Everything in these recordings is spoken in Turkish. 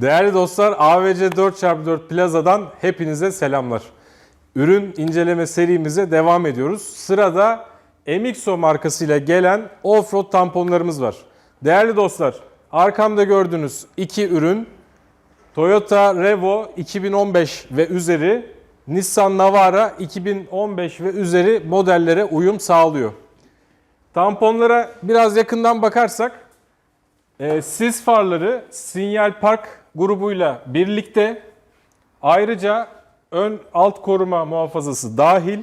Değerli dostlar AVC 4x4 Plaza'dan hepinize selamlar. Ürün inceleme serimize devam ediyoruz. Sırada Emixo markasıyla gelen offroad tamponlarımız var. Değerli dostlar arkamda gördüğünüz iki ürün Toyota Revo 2015 ve üzeri, Nissan Navara 2015 ve üzeri modellere uyum sağlıyor. Tamponlara biraz yakından bakarsak e, sis farları Sinyal Park grubuyla birlikte ayrıca ön alt koruma muhafazası dahil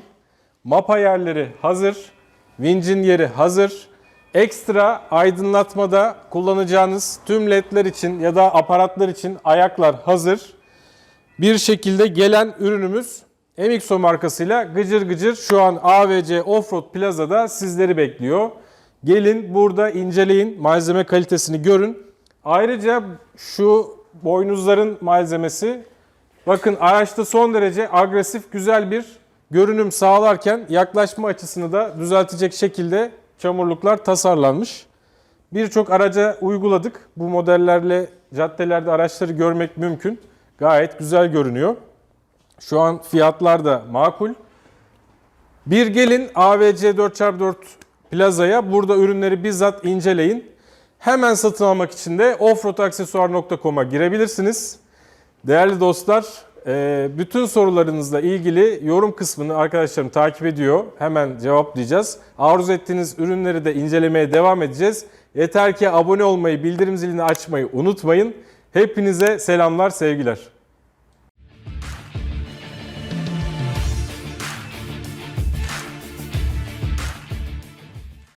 mapa yerleri hazır, vincin yeri hazır. Ekstra aydınlatmada kullanacağınız tüm ledler için ya da aparatlar için ayaklar hazır. Bir şekilde gelen ürünümüz Emixo markasıyla gıcır gıcır şu an AVC Offroad Plaza'da sizleri bekliyor. Gelin burada inceleyin, malzeme kalitesini görün. Ayrıca şu boynuzların malzemesi bakın araçta son derece agresif güzel bir görünüm sağlarken yaklaşma açısını da düzeltecek şekilde çamurluklar tasarlanmış. Birçok araca uyguladık. Bu modellerle caddelerde araçları görmek mümkün. Gayet güzel görünüyor. Şu an fiyatlar da makul. Bir gelin AVC 4x4 plazaya burada ürünleri bizzat inceleyin. Hemen satın almak için de offroadaksesuar.com'a girebilirsiniz. Değerli dostlar, e, bütün sorularınızla ilgili yorum kısmını arkadaşlarım takip ediyor. Hemen cevaplayacağız. Arzu ettiğiniz ürünleri de incelemeye devam edeceğiz. Yeter ki abone olmayı, bildirim zilini açmayı unutmayın. Hepinize selamlar, sevgiler.